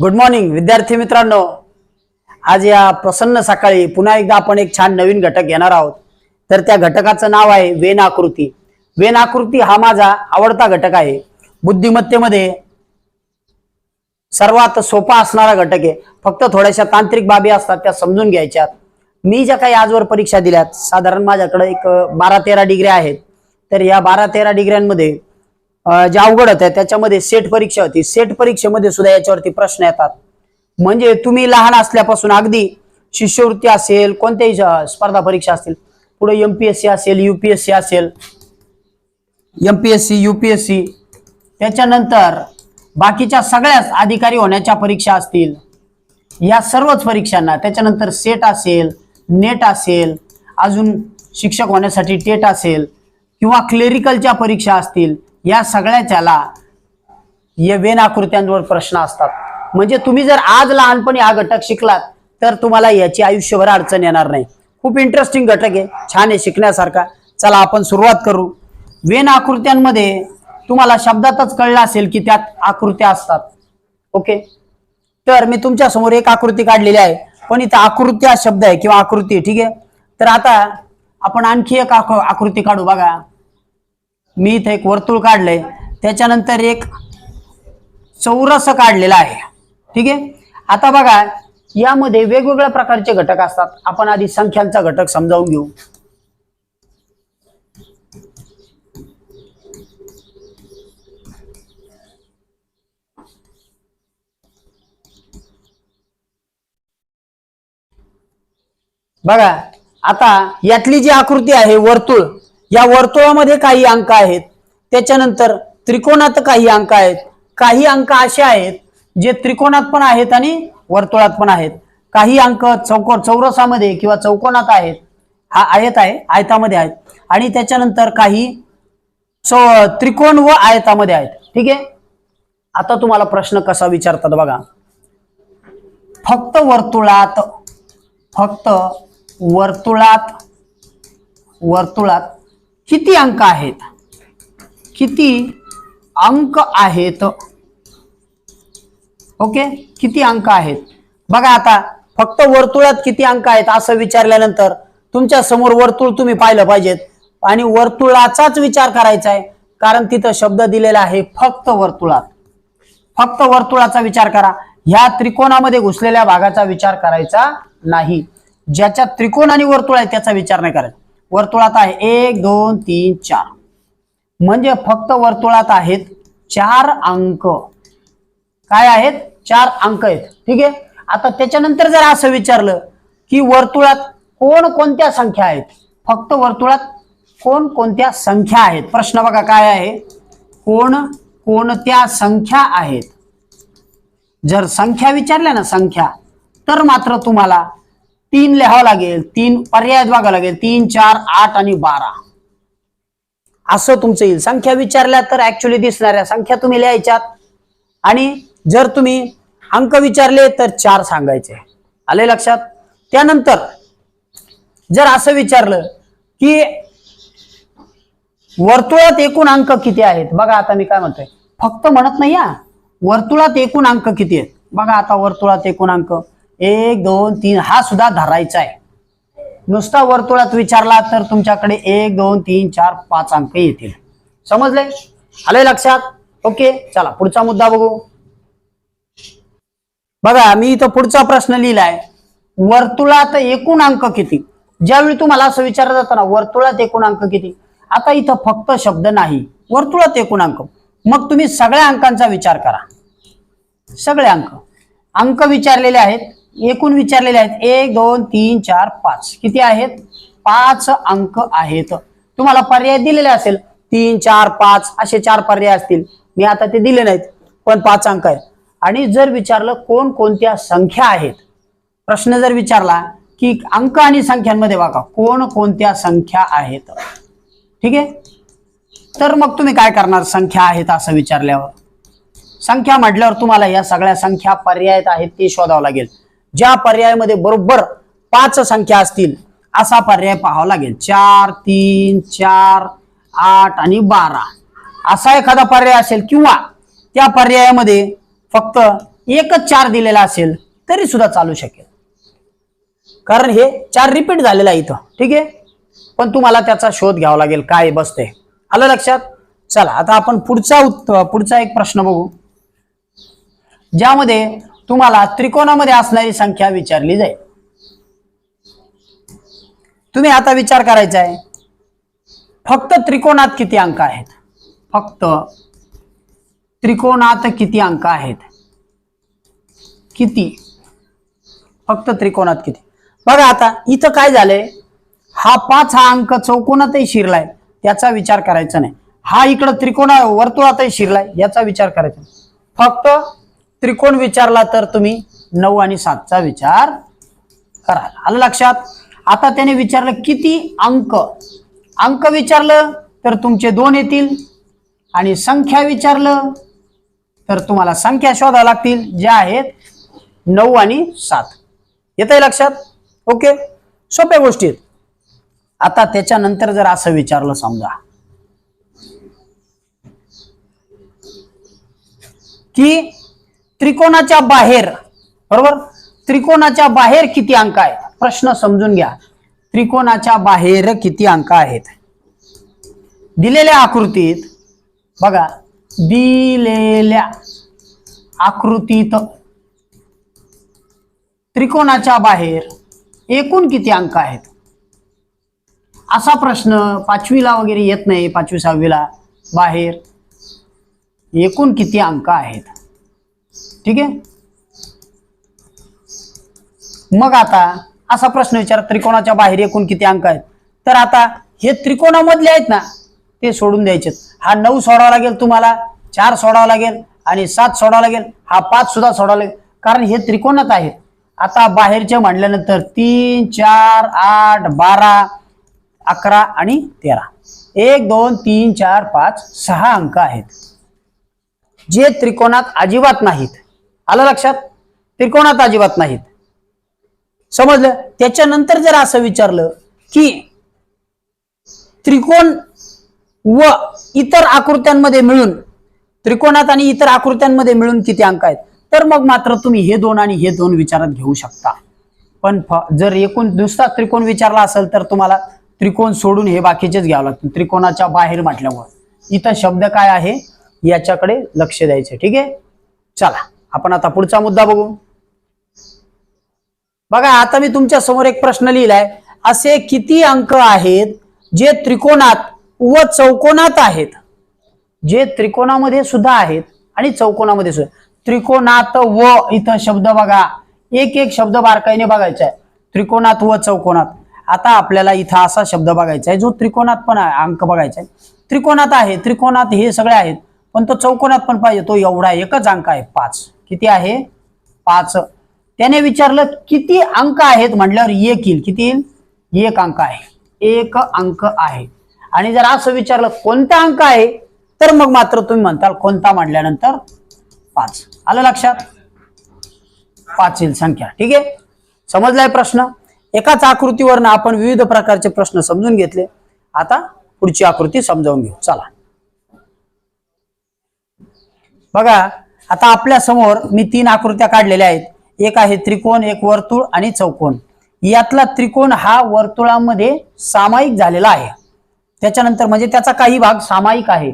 Good morning विद्यार्थी मित्रांनो. आज या प्रसन्न सकाळी पुन्हा एकदा आपण एक छान नवीन घटक घेणार आहोत. तर त्या घटकाचं नाव आहे वेन आकृती वेन आकृती हा माझा आवडता घटक आहे. बुद्धिमत्तेमध्ये सर्वात सोपा असणारा घटक आहे. फक्त थोड्याशा तांत्रिक बाबी असतात त्या समजून घ्यायच्यात मी ज्या काही आजवर परीक्षा दिल्यात साधारण माझ्याकडे एक बारा तेरा डिग्री आहेत. तर या बारा तेरा डिग्र्यांमध्ये ज्या अवघड होत्या त्याच्यामध्ये सेट परीक्षा होती. सेट परीक्षेमध्ये सुद्धा याच्यावरती प्रश्न येतात. म्हणजे तुम्ही लहान असल्यापासून अगदी शिष्यवृत्ती असेल कोणत्याही स्पर्धा परीक्षा असतील पुढे एमपीएससी असेल युपीएससी असेल एमपीएससी युपीएससी त्याच्यानंतर बाकीच्या सगळ्याच अधिकारी होण्याच्या परीक्षा असतील. या सर्वच परीक्षांना त्याच्यानंतर सेट असेल नेट असेल अजून शिक्षक होण्यासाठी टेट असेल किंवा क्लेरिकलच्या परीक्षा असतील या सगळ्याच्याला या वेन आकृत्यांवर प्रश्न असतात. म्हणजे तुम्ही जर आज लहानपणी हा घटक शिकलात तर तुम्हाला याची आयुष्यभर अडचण येणार नाही. खूप इंटरेस्टिंग घटक आहे. छान आहे शिकण्यासारखा. चला आपण सुरुवात करू. वेन आकृत्यांमध्ये तुम्हाला शब्दातच कळलं असेल की त्यात आकृत्या असतात. ओके तर मी तुमच्यासमोर एक आकृती काढलेली आहे. पण इथं आकृत्या शब्द आहे किंवा आकृती आहे, ठीक आहे? तर आता आपण आणखी एक आकृती काढू बघा. मी इथं एक वर्तुळ काढलंय. त्याच्यानंतर एक चौरस काढलेला आहे. ठीक आहे? आता बघा यामध्ये वेगवेगळ्या प्रकारचे घटक असतात. आपण आधी संख्यांचा घटक समजावून घेऊ. बघा आता यातली जी आकृती आहे वर्तुळ या वर्तुळामध्ये काही अंक आहेत. त्याच्यानंतर त्रिकोणात काही अंक आहेत. काही अंक असे आहेत जे त्रिकोणात पण आहेत आणि वर्तुळात पण आहेत. काही अंक चौको चौरसामध्ये किंवा चौकोनात आहेत. हा आयत आहे आयतामध्ये आहेत. आणि त्याच्यानंतर काही चौ त्रिकोण व आयतामध्ये आहेत. ठीक आहे? आता तुम्हाला प्रश्न कसा विचारतात बघा. फक्त वर्तुळात फक्त वर्तुळात वर्तुळात किती अंक आहेत? किती अंक आहेत? ओके? किती अंक आहेत? बघा आता फक्त वर्तुळात किती अंक आहेत असं विचारल्यानंतर तुमच्यासमोर वर्तुळ तुम्ही पाहिलं पाहिजेत. आणि वर्तुळाचाच विचार करायचा आहे कारण तिथं शब्द दिलेला आहे फक्त वर्तुळात. फक्त वर्तुळाचा विचार करा. ह्या त्रिकोणामध्ये घुसलेल्या भागाचा विचार करायचा नाही. ज्याच्या त्रिकोण आणि वर्तुळ आहे त्याचा विचार नाही करायचा. वर्तुळात आहे. एक दोन तीन चार. म्हणजे फक्त वर्तुळात आहेत चार अंक. काय आहेत? चार अंक आहेत. ठीक आहे? आता त्याच्यानंतर जर असं विचारलं की वर्तुळात कोण कोणत्या संख्या आहेत? फक्त वर्तुळात कोण कोणत्या संख्या आहेत? प्रश्न बघा काय आहे? कोण कोणत्या संख्या आहेत? जर संख्या विचारल्या ना संख्या तर मात्र तुम्हाला तीन लिहावं लागेल तीन पर्याय बघावं लागेल तीन चार आठ आणि बारा. असं तुमचं येईल. संख्या विचारल्या तर ऍक्च्युली दिसणाऱ्या संख्या तुम्ही लिहायच्यात. आणि जर तुम्ही अंक विचारले तर चार सांगायचे. आले लक्षात? त्यानंतर जर असं विचारलं की वर्तुळात एकूण अंक किती आहेत? बघा आता मी काय म्हणतोय. फक्त म्हणत नाही या वर्तुळात एकूण अंक किती आहेत? बघा आता वर्तुळात एकूण अंक. एक दोन तीन हा सुद्धा धरायचा आहे. नुसता वर्तुळात विचारला तर तुमच्याकडे एक दोन तीन चार पाच अंक येतील. समजले? आले लक्षात? ओके चला पुढचा मुद्दा बघू. बघा मी इथं पुढचा प्रश्न लिहिलाय. वर्तुळात एकूण अंक किती? ज्यावेळी तुम्हाला असं विचारलं जातं ना वर्तुळात एकूण अंक किती? आता इथं फक्त शब्द नाही वर्तुळात एकूण अंक. मग तुम्ही सगळ्या अंकांचा विचार करा. सगळे अंक. अंक विचारलेले आहेत. एकूण विचारलेले आहेत. एक दोन तीन चार पाच. किती आहेत? पाच अंक आहेत. तुम्हाला पर्याय दिलेले असेल. तीन चार पाच असे चार पर्याय असतील. मी आता ते दिले नाहीत पण पाच अंक आहेत. आणि जर विचारलं कोण कोणत्या संख्या आहेत? प्रश्न जर विचारला की अंक आणि संख्यांमध्ये बघा कोण कोणत्या संख्या आहेत? ठीक आहे? तर मग तुम्ही काय करणार? संख्या आहेत असं विचारल्यावर. संख्या म्हटल्यावर तुम्हाला या सगळ्या संख्या पर्याय आहेत ते शोधावं लागेल. ज्या पर्यायामध्ये बरोबर पाच संख्या असतील असा पर्याय पाहावा लागेल. चार तीन चार आठ आणि बारा. असा एखादा पर्याय असेल किंवा त्या पर्यायामध्ये फक्त एकच चार दिलेला असेल तरी सुद्धा चालू शकेल. कारण हे चार रिपीट झालेलं आहे इथं. ठीक आहे? पण तुम्हाला त्याचा शोध घ्यावा लागेल. काय बसते आलं लक्षात? चला आता आपण पुढचा उत्तर पुढचा एक प्रश्न बघू. ज्यामध्ये तुम्हाला त्रिकोणामध्ये असणारी संख्या विचारली जाईल. तुम्ही आता विचार करायचा आहे फक्त त्रिकोणात किती अंक आहेत? फक्त त्रिकोणात किती अंक आहेत? किती? फक्त त्रिकोणात किती? बघा आता इथं काय झालंय? हा पाच हा अंक चौकोनातही शिरलाय. त्याचा विचार करायचा नाही. हा इकडं त्रिकोणा वर्तुळातही शिरलाय. याचा विचार करायचा फक्त त्रिकोण विचारला तर तुम्ही नऊ आणि सातचा विचार कराल. आलं लक्षात? आता त्याने विचारलं किती अंक? अंक विचारलं तर तुमचे दोन येतील आणि संख्या विचारलं तर तुम्हाला संख्या शोधाव्या लागतील ज्या आहेत नऊ आणि सात. येत आहे लक्षात? ओके? सोप्या गोष्टी आहेत. आता त्याच्यानंतर जर असं विचारलं समजा की त्रिकोणाच्या बाहेर बरोबर? त्रिकोणाच्या बाहेर किती अंक आहेत? प्रश्न समजून घ्या. त्रिकोणाच्या बाहेर किती अंक आहेत? दिलेल्या आकृतीत बघा दिलेल्या आकृतीत त्रिकोणाच्या बाहेर एकूण किती अंक आहेत? असा प्रश्न पाचवीला वगैरे येत नाही पाचवी सहावीला बाहेर एकूण किती अंक आहेत? ठीक आहे? मग आता असा प्रश्न विचार त्रिकोणाच्या बाहेर एकूण किती अंक आहेत? तर आता हे त्रिकोणामधले आहेत ना ते सोडून द्यायचे हा नऊ सोडावा लागेल तुम्हाला चार सोडावा लागेल आणि सात सोडावा लागेल हा पाच सुद्धा सोडावा लागेल. कारण हे त्रिकोणात आहे आता बाहेरचे म्हटल्यानंतर तीन चार आठ बारा अकरा आणि तेरा. एक दोन तीन चार पाच सहा अंक आहेत. जे त्रिकोणात अजिबात नाहीत. आलं लक्षात? त्रिकोणात अजिबात नाहीत. समजलं? त्याच्यानंतर जर असं विचारलं की त्रिकोण व इतर आकृत्यांमध्ये मिळून त्रिकोणात आणि इतर आकृत्यांमध्ये मिळून किती अंक आहेत? तर मग मात्र तुम्ही हे दोन आणि हे दोन विचारात घेऊ शकता. पण जर एकूण नुसता त्रिकोण विचारला असेल तर तुम्हाला त्रिकोण सोडून हे बाकीचेच घ्यावं लागतील त्रिकोणाच्या बाहेर म्हटल्यामुळे इथं शब्द काय आहे? याच्याकडे लक्ष द्यायचं. ठीक आहे? चला आपण आता पुढचा मुद्दा बघू. बघा आता मी तुमच्यासमोर एक प्रश्न लिहिलाय. असे किती अंक आहेत जे त्रिकोणात व चौकोनात आहेत? जे त्रिकोणामध्ये सुद्धा आहेत आणि चौकोनामध्ये सुद्धा. त्रिकोणात व इथं शब्द बघा. एक एक शब्द बारकाईने बघायचा आहे. त्रिकोणात व चौकोनात. आता आपल्याला इथं असा शब्द बघायचा आहे जो त्रिकोणात पण आहे अंक बघायचा आहे. त्रिकोणात आहे त्रिकोणात हे सगळे आहेत. पण तो चौकोनात पण पाहिजे. तो एवढा एकच अंक आहे पाच. किती आहे? पाच. त्याने विचारलं किती अंक आहेत? म्हटल्यावर एक येईल. किती येईल? एक अंक आहे. एक अंक आहे. आणि जर असं विचारलं कोणता अंक आहे? तर मग मात्र तुम्ही म्हणताल कोणता म्हटल्यानंतर पाच. आलं लक्षात? पाच येईल संख्या. ठीक आहे? समजलाय प्रश्न? एकाच आकृतीवरनं आपण विविध प्रकारचे प्रश्न समजून घेतले. आता पुढची आकृती समजावून घेऊ. चला. बघा आता आपल्यासमोर मी तीन आकृत्या काढलेल्या आहेत. एक आहे त्रिकोण एक वर्तुळ आणि चौकोन यातला त्रिकोण हा वर्तुळामध्ये सामायिक झालेला आहे. त्याच्यानंतर म्हणजे त्याचा काही भाग सामायिक आहे.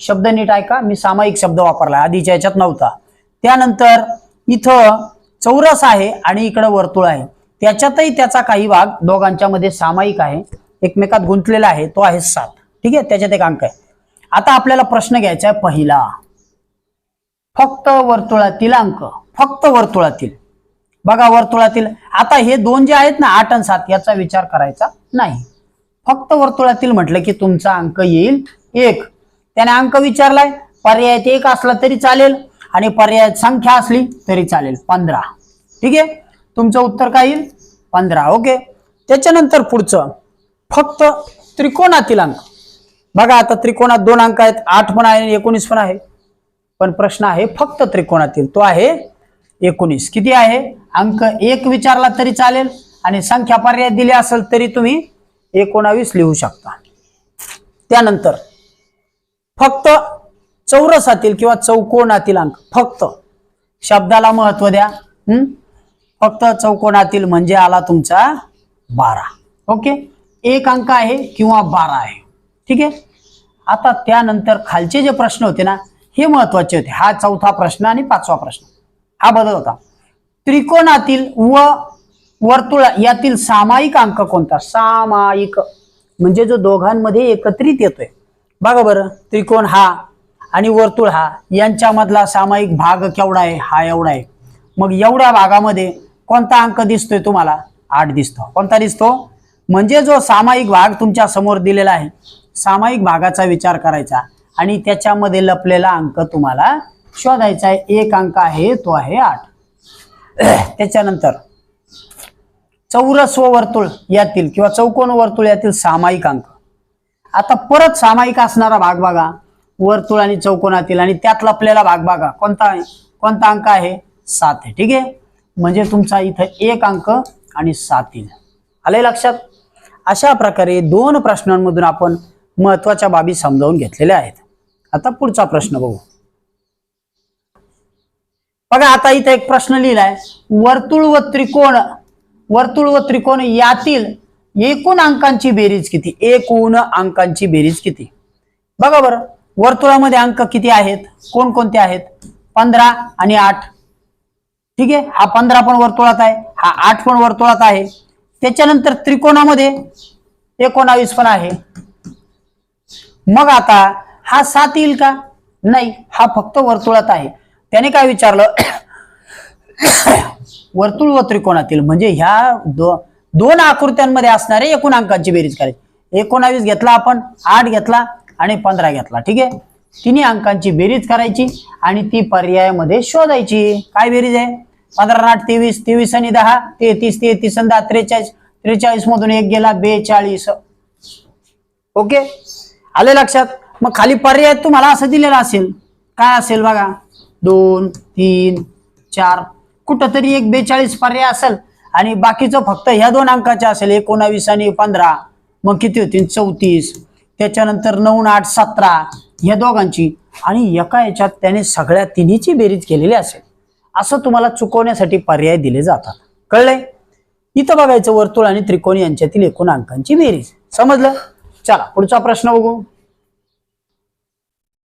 शब्द नीट ऐका मी सामायिक शब्द वापरला आधीच्या याच्यात नव्हता. त्यानंतर इथं चौरस आहे आणि इकडं वर्तुळ आहे. त्याच्यातही त्याचा काही भाग दोघांच्या मध्ये सामायिक आहे. एकमेकात गुंतलेला आहे तो आहे सात. ठीक आहे? त्याच्यात एक अंक आहे. आता आपल्याला प्रश्न घ्यायचा आहे पहिला. फक्त वर्तुळातील अंक फक्त वर्तुळातील. बघा वर्तुळातील आता हे दोन जे आहेत ना आठ आणि सात याचा विचार करायचा नाही. फक्त वर्तुळातील म्हटलं की तुमचा अंक येईल एक. त्याने अंक विचारलाय पर्यायात एक असला तरी चालेल आणि पर्यायात संख्या असली तरी चालेल पंधरा. ठीक आहे? तुमचं उत्तर काय येईल? पंधरा. ओके? त्याच्यानंतर पुढचं फक्त त्रिकोणातील अंक. बघा आता त्रिकोणात दोन अंक आहेत आठ पण आहे एकोणीस पण आहे. पण प्रश्न आहे फक्त त्रिकोणातील. तो आहे एकोणीस. किती आहे? अंक एक विचारला तरी चालेल आणि संख्या पर्याय दिली असेल तरी तुम्ही एकोणावीस लिहू शकता. त्यानंतर फक्त चौरसातील किंवा चौकोनातील अंक. फक्त. शब्दाला महत्त्व द्या. हम्म फक्त चौकोनातील म्हणजे आला तुमचा बारा. ओके? एक अंक आहे किंवा बारा आहे. ठीक आहे? आता त्यानंतर खालचे जे प्रश्न होते ना हे महत्त्वाचे होते. हा चौथा प्रश्न आणि पाचवा प्रश्न. हा बदल होता. त्रिकोणातील व वर्तुळ यातील सामायिक अंक कोणता? सामायिक. म्हणजे जो दोघांमध्ये एकत्रित येतोय. बघा बरं. त्रिकोण हा आणि वर्तुळ हा यांच्यामधला सामायिक भाग केवढा आहे? हा एवढा आहे. मग एवढ्या भागामध्ये कोणता अंक दिसतोय तुम्हाला? आठ दिसतो. कोणता दिसतो? म्हणजे जो सामायिक भाग तुमच्यासमोर दिलेला आहे सामायिक भागाचा विचार करायचा. आणि त्याच्यामध्ये लपलेला अंक तुम्हाला शोधायचा आहे. एक अंक आहे तो आहे आठ. त्याच्यानंतर चौरस व वर्तुळ यातील किंवा चौकोन वर्तुळ यातील सामायिक अंक. आता परत सामायिक असणारा भाग बघा. वर्तुळ आणि चौकोनातील आणि त्यात लपलेला भाग बघा. कोणता कोणता अंक आहे? सात आहे. ठीक आहे? म्हणजे तुमचा इथं एक अंक आणि सात येईल. आले लक्षात? अशा प्रकारे दोन प्रश्नांमधून आपण महत्त्वाच्या बाबी समजावून घेतलेल्या आहेत. आता पुढचा प्रश्न बघू. बघा आता इथे एक प्रश्न लिहिलाय. वर्तुळ व त्रिकोण वर्तुळ व त्रिकोण यातील एकूण अंकांची बेरीज किती? एकूण अंकांची बेरीज किती? बघा बरं वर्तुळामध्ये अंक किती आहेत? कोणकोणते आहेत? पंधरा आणि आठ. ठीक आहे? हा पंधरा पण वर्तुळात आहे हा आठ पण वर्तुळात आहे. त्याच्यानंतर त्रिकोणामध्ये एकोणावीस पण आहे. मग आता हा सात येईल का? नाही हा फक्त वर्तुळात आहे. त्याने काय विचारलं? वर्तुळ व त्रिकोणातील म्हणजे ह्या दो, दोन आकृत्यांमध्ये असणारे एकूण अंकांची बेरीज करायची. एकोणावीस घेतला आपण आठ घेतला आणि पंधरा घेतला ठीक आहे? तिन्ही अंकांची बेरीज करायची आणि ती पर्यायामध्ये शोधायची. काय बेरीज आहे? पंधरा आठ तेवीस तेवीस आणि दहा तेहतीस तेहतीस आणि दहा त्रेचाळीस. त्रेचाळीस मधून एक गेला बेचाळीस. ओके? आले लक्षात? मग खाली पर्याय तुम्हाला असं दिलेला असेल. काय असेल बघा? दोन तीन चार. कुठंतरी एक बेचाळीस पर्याय असेल. आणि बाकीचं फक्त ह्या दोन अंकाचे असेल. एकोणावीस आणि पंधरा. मग किती होतील चौतीस. त्याच्यानंतर नऊ आठ सतरा. ह्या दोघांची. आणि एका याच्यात त्याने सगळ्या तिन्हीची बेरीज केलेली असेल. असं तुम्हाला चुकवण्यासाठी पर्याय दिले जातात. कळलंय? इथं बघायचं वर्तुळ आणि त्रिकोण यांच्यातील एकूण अंकांची बेरीज. समजलं? चला पुढचा प्रश्न बघू.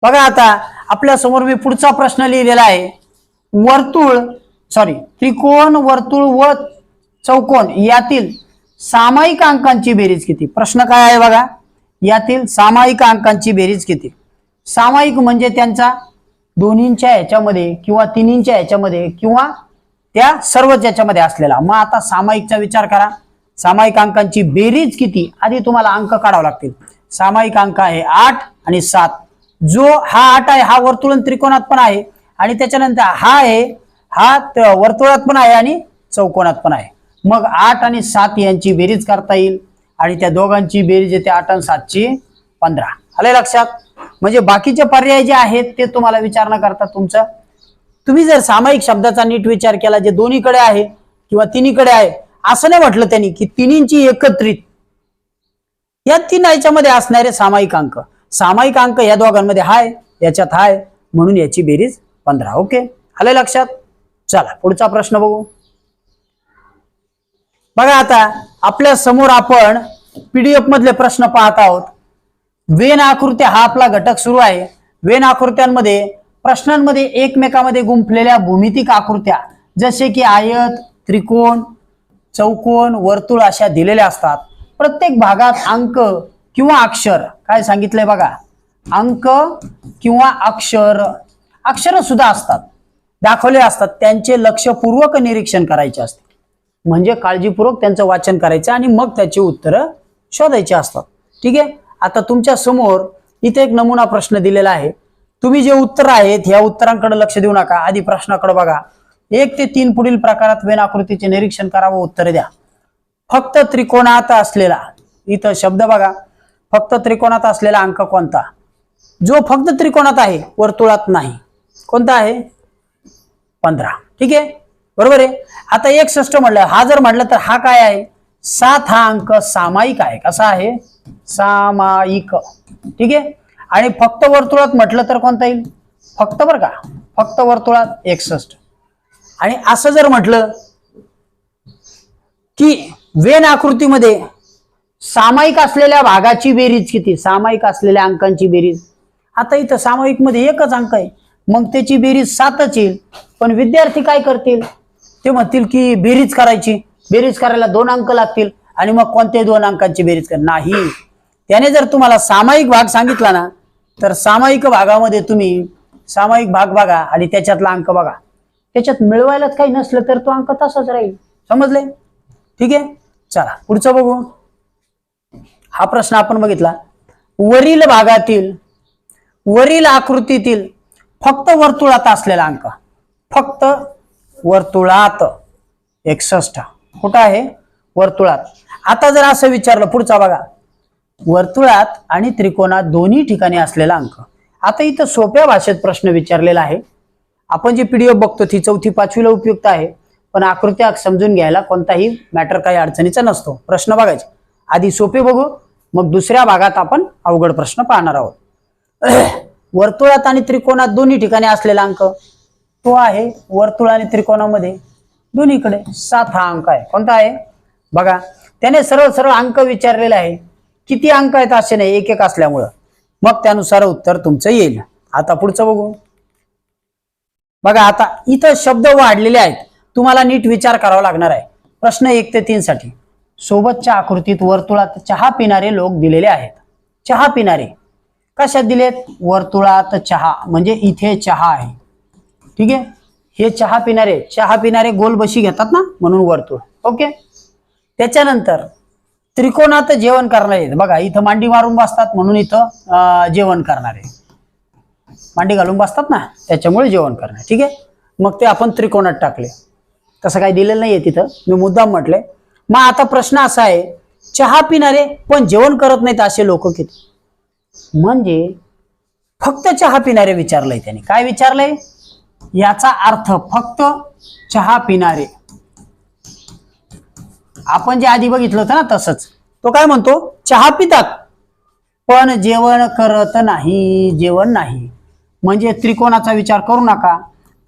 बघा आता आपल्यासमोर मी पुढचा प्रश्न लिहिलेला आहे. वर्तुळ सॉरी त्रिकोण वर्तुळ व चौकोन यातील सामायिक अंकांची बेरीज किती? प्रश्न काय आहे बघा. यातील सामायिक अंकांची बेरीज किती? सामायिक म्हणजे त्यांचा दोन्हींच्या याच्यामध्ये किंवा तिन्हींच्या याच्यामध्ये किंवा त्या सर्वच याच्यामध्ये असलेला. मग आता सामायिकचा विचार करा. सामायिक अंकांची बेरीज किती? आधी तुम्हाला अंक काढावे लागतील. सामायिक अंक आहे आठ आणि सात. जो हा आठ आहे हा वर्तुळन त्रिकोणात पण आहे आणि त्याच्यानंतर हा आहे हा वर्तुळात पण आहे आणि चौकोनात पण आहे. मग आठ आणि सात यांची बेरीज करता येईल आणि त्या दोघांची बेरीज येते आठ आणि सातची पंधरा. आले लक्षात? म्हणजे बाकीचे पर्याय जे आहेत ते तुम्हाला विचार न करता तुमचं. तुम्ही जर सामायिक शब्दाचा नीट विचार केला जे दोन्हीकडे आहे किंवा तिन्हीकडे आहे असं नाही म्हटलं त्यांनी की तिन्हींची एकत्रित. या तीन याच्यामध्ये असणारे सामायिक अंक. सामायिक अंक या दोघांमध्ये हाय याच्यात हाय म्हणून याची बेरीज पंधरा. ओके? आलं लक्षात? चला पुढचा प्रश्न बघू. बघा आता आपल्यासमोर आपण पीडीएफ मधले प्रश्न पाहत आहोत. वेन आकृत्या हा आपला घटक सुरू आहे. वेन आकृत्यांमध्ये प्रश्नांमध्ये एकमेकामध्ये गुंफलेल्या भूमितिक आकृत्या जसे की आयत त्रिकोण चौकोन वर्तुळ अशा दिलेल्या असतात. प्रत्येक भागात अंक किंवा अक्षर. काय सांगितलंय बघा? अंक किंवा अक्षर. अक्षर सुद्धा असतात. दाखवले असतात. त्यांचे लक्षपूर्वक निरीक्षण करायचे असते. म्हणजे काळजीपूर्वक त्यांचं वाचन करायचं आणि मग त्याची उत्तरं शोधायची असतात. ठीक आहे? आता तुमच्यासमोर इथे एक नमुना प्रश्न दिलेला आहे. तुम्ही जे उत्तर आहेत ह्या उत्तरांकडे लक्ष देऊ नका. आधी प्रश्नाकडे बघा. एक ते तीन पुढील प्रकारात वेन आकृतीचे निरीक्षण करावं उत्तर द्या. फक्त त्रिकोणात असलेला इथं शब्द बघा. फक्त त्रिकोणात असलेला अंक कोणता? जो फक्त त्रिकोणात आहे वर्तुळात नाही. कोणता आहे? पंधरा. ठीक आहे? बरोबर आहे? आता एकसष्ट म्हटलं हा जर म्हटलं तर हा काय आहे? सात हा अंक सामायिक आहे. कसा आहे? सामायिक. ठीक आहे? आणि फक्त वर्तुळात म्हटलं तर कोणता येईल? फक्त बरं का? फक्त वर्तुळात एकसष्ट आणि असं जर म्हटलं की वेन आकृतीमध्ये सामायिक असलेल्या भागाची बेरीज किती? सामायिक असलेल्या अंकांची बेरीज. आता इथं सामायिकमध्ये एकच अंक आहे. मग त्याची बेरीज सातच येईल. पण विद्यार्थी काय करतील? ते म्हणतील की बेरीज करायची. बेरीज करायला दोन अंक लागतील आणि मग कोणत्याही दोन अंकांची बेरीज कर नाही. त्याने जर तुम्हाला सामायिक भाग सांगितला ना तर सामायिक भागामध्ये तुम्ही सामायिक भाग बघा आणि त्याच्यातला अंक बघा. त्याच्यात मिळवायलाच काही नसलं तर तो अंक तसाच राहील. समजले? ठीक आहे? चला पुढचं बघू. हा प्रश्न आपण बघितला. वरील भागातील वरील आकृतीतील फक्त वर्तुळात असलेला अंक. फक्त वर्तुळात. एकसष्ट. कुठं आहे? वर्तुळात. आता जर असं विचारलं पुढचा बघा. वर्तुळात आणि त्रिकोणात दोन्ही ठिकाणी असलेला अंक. आता इथं सोप्या भाषेत प्रश्न विचारलेला आहे. आपण जी पीडीएफ बघतो ती चौथी पाचवीला उपयुक्त आहे. पण आकृत्या समजून घ्यायला कोणताही मॅटर काही अडचणीचा नसतो. प्रश्न बघायचे. आधी सोपे बघू मग दुसऱ्या भागात आपण अवघड प्रश्न पाहणार आहोत. वर्तुळात आणि त्रिकोणात दोन्ही ठिकाणी असलेला अंक तो आहे वर्तुळ आणि त्रिकोणामध्ये. दोन्हीकडे सात हा अंक आहे. कोणता आहे? बघा त्याने सरळ सरळ अंक विचारलेला आहे. किती अंक आहेत असे नाही. एक एक असल्यामुळं. मग त्यानुसार उत्तर तुमचं येईल. आता पुढचं बघू. बघा आता इथं शब्द वाढलेले आहेत. तुम्हाला नीट विचार करावा लागणार आहे. प्रश्न एक ते तीन साठी. सोबतच्या आकृतीत वर्तुळात चहा पिणारे लोक दिलेले आहेत. चहा पिणारे. कशात दिलेत? वर्तुळात चहा. म्हणजे इथे चहा आहे. ठीक आहे? हे चहा पिणारे. चहा पिणारे गोल बशी घेतात ना? म्हणून वर्तुळ. ओके? त्याच्यानंतर त्रिकोणात जेवण करणारे आहेत. बघा इथं मांडी मारून बसतात म्हणून इथं जेवण करणारे. मांडी घालून बसतात ना त्याच्यामुळे जेवण करणं ठीक आहे? मग ते आपण त्रिकोणात टाकले. तसं काही दिलेलं नाहीये तिथं. मी मुद्दाम म्हटले मग आता प्रश्न असा आहे चहा पिणारे पण जेवण करत नाहीत असे लोक किती? म्हणजे फक्त चहा पिणारे विचारलंय त्याने. काय विचारलंय? याचा अर्थ फक्त चहा पिणारे. आपण जे आधी बघितलं होतं ना तसंच. तो काय म्हणतो? चहा पितात पण जेवण करत नाही जेवण नाही. म्हणजे त्रिकोणाचा विचार करू नका.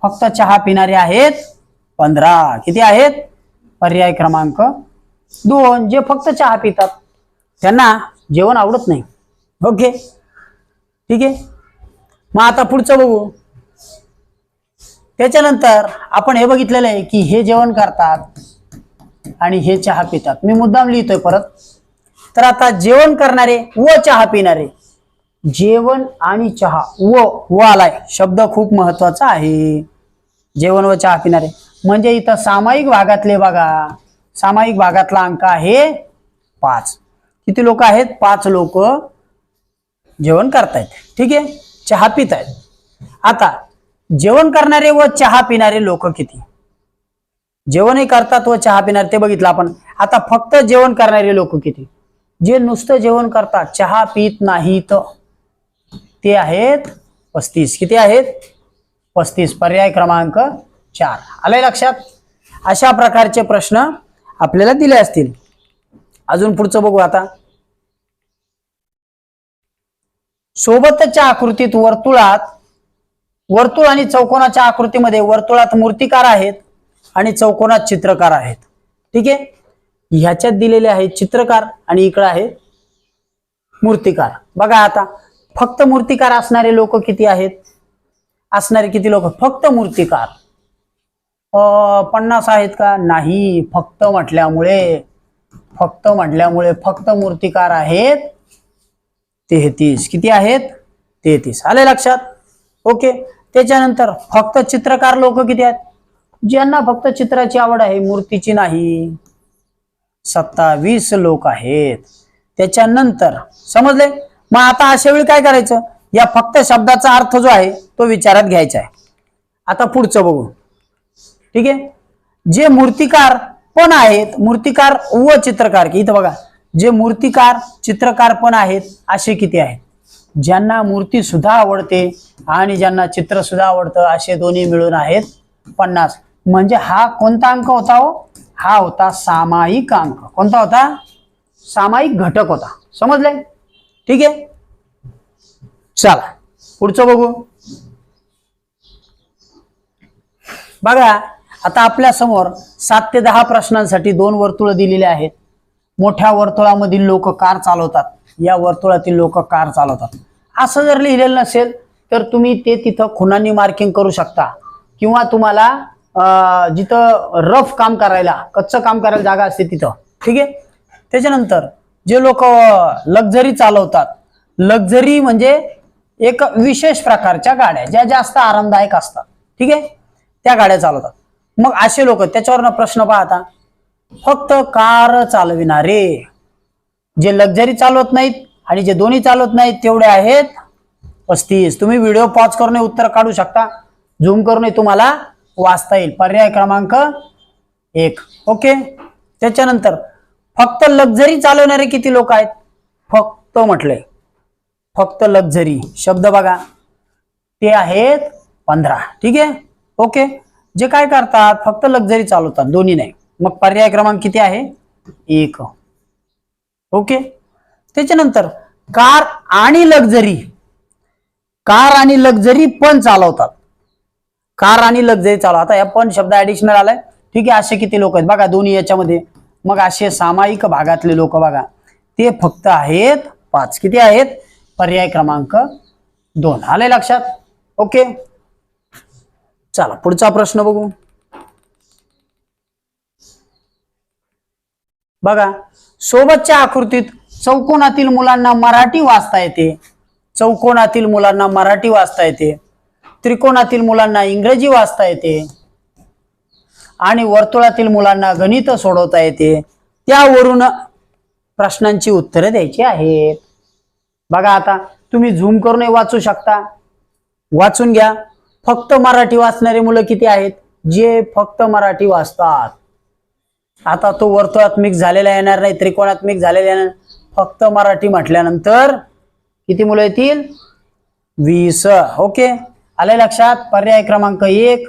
फक्त चहा पिणारे आहेत पंधरा. किती आहेत? पर्याय क्रमांक दोन. जे फक्त चहा पितात त्यांना जेवण आवडत नाही. ओके? ठीक आहे? मग आता पुढचं बघू. त्याच्यानंतर आपण हे बघितलेलं आहे की हे जेवण करतात आणि हे चहा पितात. मी मुद्दाम लिहितोय परत. तर आता जेवण करणारे व चहा पिणारे जेवण आणि चहा व व आलाय. शब्द खूप महत्त्वाचा आहे. जेवण व चहा पिणारे. म्हणजे इथं सामायिक भागातले बघा. सामायिक भागातला अंक आहे पाच. किती लोक आहेत? पाच लोक जेवण करतायत. ठीक आहे? चहा पित आहेत आता जेवण करणारे व चहा पिणारे लोक किती? जेवणही करतात व चहा पिणारे ते बघितलं आपण. आता फक्त जेवण करणारे लोक किती? जे नुसतं जेवण करतात चहा पित नाहीत. ते आहेत? पस्तीस. किती आहेत? पस्तीस. पर्याय क्रमांक चार. आलंय लक्षात? अशा प्रकारचे प्रश्न आपल्याला दिले असतील. अजून पुढचं बघू आता. सोबतच्या आकृतीत वर्तुळात वर्तुळ आणि चौकोनाच्या आकृतीमध्ये वर्तुळात मूर्तिकार आहेत आणि चौकोनात चित्रकार आहेत. ठीक आहे? ह्याच्यात दिलेले आहेत चित्रकार आणि इकडं आहे मूर्तिकार. बघा आता. फक्त मूर्तिकार असणारे लोक किती आहेत? असणारे किती लोक? फक्त मूर्तिकार. अं, पन्नास आहेत का? नाही फक्त म्हटल्यामुळे फक्त म्हटल्यामुळे फक्त मूर्तिकार आहेत तेहतीस. किती आहेत? तेहतीस. आले लक्षात? ओके. त्याच्यानंतर फक्त चित्रकार लोक किती आहेत? ज्यांना फक्त चित्राची आवड आहे मूर्तीची नाही. सत्तावीस लोक आहेत. त्याच्यानंतर समजले? मग आता अशा वेळी काय करायचं? या फक्त शब्दाचा अर्थ जो आहे तो विचारात घ्यायचा आहे. आता पुढचं बघू. ठीक आहे? जे मूर्तिकार पण आहेत मूर्तिकार व चित्रकार की इथं बघा. जे मूर्तिकार चित्रकार पण आहेत असे किती आहेत? ज्यांना मूर्ती सुद्धा आवडते आणि ज्यांना चित्र सुद्धा आवडतं असे दोन्ही मिळून आहेत पन्नास. म्हणजे हा कोणता अंक होता हो? हा होता सामायिक अंक. कोणता होता? सामायिक घटक होता. समजले ठीक आहे? चला पुढचं बघू. बघा आता आपल्यासमोर सात ते दहा प्रश्नांसाठी दोन वर्तुळ दिलेले आहेत. मोठ्या वर्तुळामधील लोक कार चालवतात. या वर्तुळातील लोक कार चालवतात. असं जर लिहिलेलं नसेल तर तुम्ही ते तिथं खुनांनी मार्किंग करू शकता. किंवा तुम्हाला जिथं रफ काम करायला कच्चं काम करायला जागा असते तिथं. ठीक आहे? त्याच्यानंतर जे लोक लक्झरी चालवतात. लक्झरी म्हणजे एक विशेष प्रकारच्या गाड्या ज्या जास्त आरामदायक असतात. ठीक आहे? त्या गाड्या चालवतात. मग असे लोक त्याच्यावरनं प्रश्न पाहता. फक्त कार चालविणारे जे लक्झरी चालवत नाहीत आणि जे दोन्ही चालवत नाहीत तेवढे आहेत. पस्तीस. तुम्ही व्हिडिओ पॉज करून उत्तर काढू शकता. झूम करून तुम्हाला वाचता येईल. पर्याय क्रमांक एक. ओके त्याच्यानंतर फक्त लक्झरी चालवणारे किती लोक आहेत? फक्त म्हटले फक्त लक्झरी शब्द बघा. ते आहेत पंधरा. ठीक आहे? ओके जे काय करतात फक्त लक्झरी चालवतात. दोन्ही नाही. मग पर्याय क्रमांक किती आहे? एक. ओके त्याच्यानंतर कार आणि लक्झरी कार आणि लक्झरी पण चालवतात. कार आणि लक्झरी चालव आता या पण शब्द ऍडिशनल आलाय. ठीक आहे? असे किती लोक आहेत? बघा दोन्ही याच्यामध्ये. मग असे सामायिक भागातले लोक बघा ते फक्त आहेत पाच किती आहेत? पर्याय क्रमांक दोन. आले लक्षात? ओके. चला पुढचा प्रश्न बघू. बघा सोबतच्या आकृतीत चौकोनातील मुलांना मराठी वाचता येते. चौकोनातील मुलांना मराठी वाचता येते. त्रिकोणातील मुलांना इंग्रजी वाचता येते. आणि वर्तुळातील मुलांना गणित सोडवता येते. त्यावरून प्रश्नांची उत्तरे द्यायची आहेत. बघा आता तुम्ही झूम करूनही वाचू शकता. वाचून घ्या. फक्त मराठी वाचणारी मुलं किती आहेत? जे फक्त मराठी वाचतात. आता तो वर्तुळात्मिक झालेला येणार नाही त्रिकोणात्मिक झालेला येणार फक्त मराठी म्हटल्यानंतर किती मुलं येतील? वीस. ओके. आले लक्षात? पर्याय क्रमांक एक.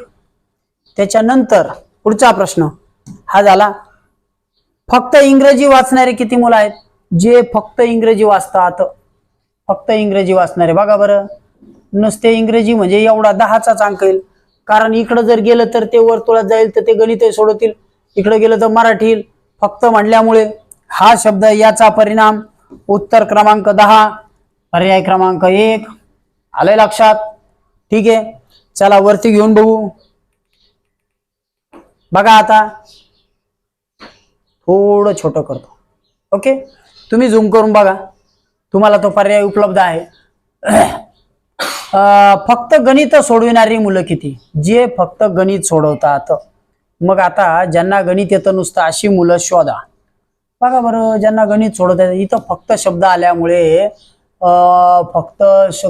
त्याच्यानंतर पुढचा प्रश्न. हा झाला. फक्त इंग्रजी वाचणारे किती मुलं आहेत? जे फक्त इंग्रजी वाचतात फक्त इंग्रजी वाचणारे. बघा बरं. नुसते इंग्रजी म्हणजे एवढा दहाचाच अंक येईल. कारण इकडं जर गेलं तर ते वर्तुळात जाईल तर ते गणित सोडवतील. इकडं गेलं तर मराठी येईल. फक्त म्हणल्यामुळे हा शब्द याचा परिणाम उत्तर क्रमांक दहा पर्याय क्रमांक एक. आलंय लक्षात? ठीक आहे. चला वरती घेऊन बघू. बघा आता. थोडं छोटं करतो. ओके? तुम्ही झूम करून बघा. तुम्हाला तो पर्याय उपलब्ध आहे. फक्त गणित सोडविणारी मुलं किती? जे फक्त गणित सोडवतात. मग आता ज्यांना गणित येतं नुसतं अशी मुलं शोधा. बघा बरं ज्यांना गणित सोडवता येतं इथं फक्त शब्द आल्यामुळे फक्त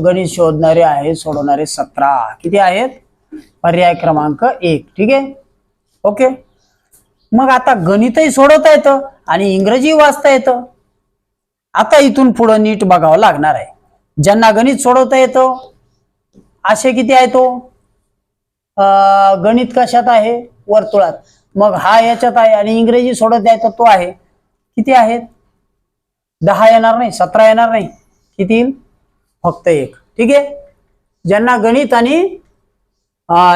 गणित शोधणारे आहेत सोडवणारे सतरा. किती आहेत? पर्याय क्रमांक एक. ठीक आहे? ओके? मग आता गणितही सोडवता येतं आणि इंग्रजी वाचता येतं. आता इथून पुढं नीट बघावं लागणार आहे. ज्यांना गणित सोडवता येतं असे किती आहे तो? अं, गणित कशात आहे? वर्तुळात. मग हा याच्यात आहे आणि इंग्रजी सोडत येतं तो आहे. किती आहेत? दहा येणार नाही सतरा येणार नाही. किती येईल? फक्त एक. ठीक आहे? ज्यांना गणित आणि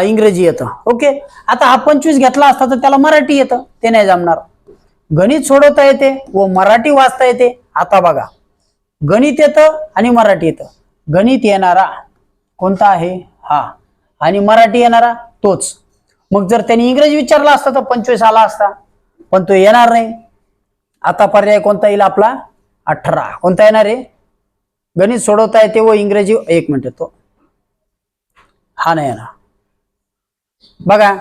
इंग्रजी येतं. ओके आता हा पंचवीस घेतला असता तर त्याला मराठी येतं. ते नाही जमणार. गणित सोडवता येते व मराठी वाचता येते. आता बघा. गणित येतं आणि मराठी येतं. गणित येणारा कोणता आहे? हा. आणि मराठी येणारा तोच. मग जर त्यांनी इंग्रजी विचारला असता तर पंचवीस आला असता. पण तो येणार नाही. आता पर्याय कोणता येईल आपला? अठरा. कोणता येणार आहे? गणित सोडवता येते व इंग्रजी एक मिनिट तो हा नाही येणार. बघा.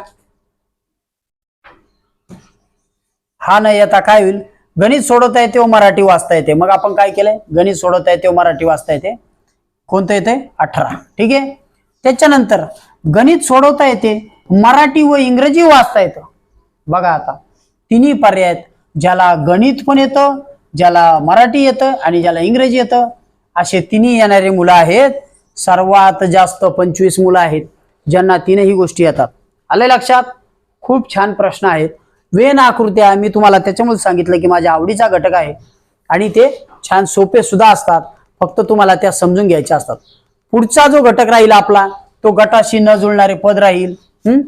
हा नाही आता काय होईल? गणित सोडवता येते व मराठी वाचता येते. मग आपण काय केलंय? गणित सोडवता येते व मराठी वाचता येते. कोणतं येते? अठरा. ठीक आहे? त्याच्यानंतर गणित सोडवता येते मराठी व इंग्रजी वाचता येतं. बघा आता. तिन्ही पर्याय आहेत. ज्याला गणित पण येतं ज्याला मराठी येतं आणि ज्याला इंग्रजी येतं. असे तिन्ही येणारे मुलं आहेत. सर्वात जास्त पंचवीस मुलं आहेत. ज्यांना तीनही गोष्टी येतात. आले लक्षात? खूप छान प्रश्न आहेत. वेन आकृत्या मी तुम्हाला त्याच्यामुळे सांगितलं की माझ्या आवडीचा घटक आहे. आणि ते छान सोपे सुद्धा असतात. फक्त तुम्हाला त्या समजून घ्यायच्या असतात. पुढचा जो घटक राहील आपला तो गटाशी न जुळणारे पद राहील. हम्म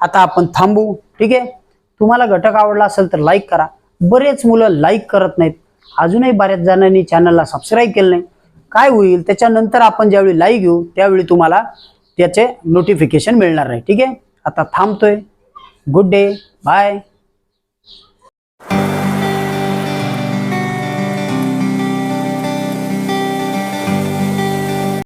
आता आपण थांबू. ठीक आहे? तुम्हाला घटक आवडला असेल तर लाईक करा. बरेच मुलं लाईक करत नाहीत. अजूनही बऱ्याच जणांनी चॅनलला सबस्क्राईब केलं नाही. काय होईल? त्याच्यानंतर आपण ज्यावेळी लाईक घेऊ त्यावेळी तुम्हाला त्याचे नोटिफिकेशन मिळणार आहे ठीक आहे? आता थांबतोय. Good day bye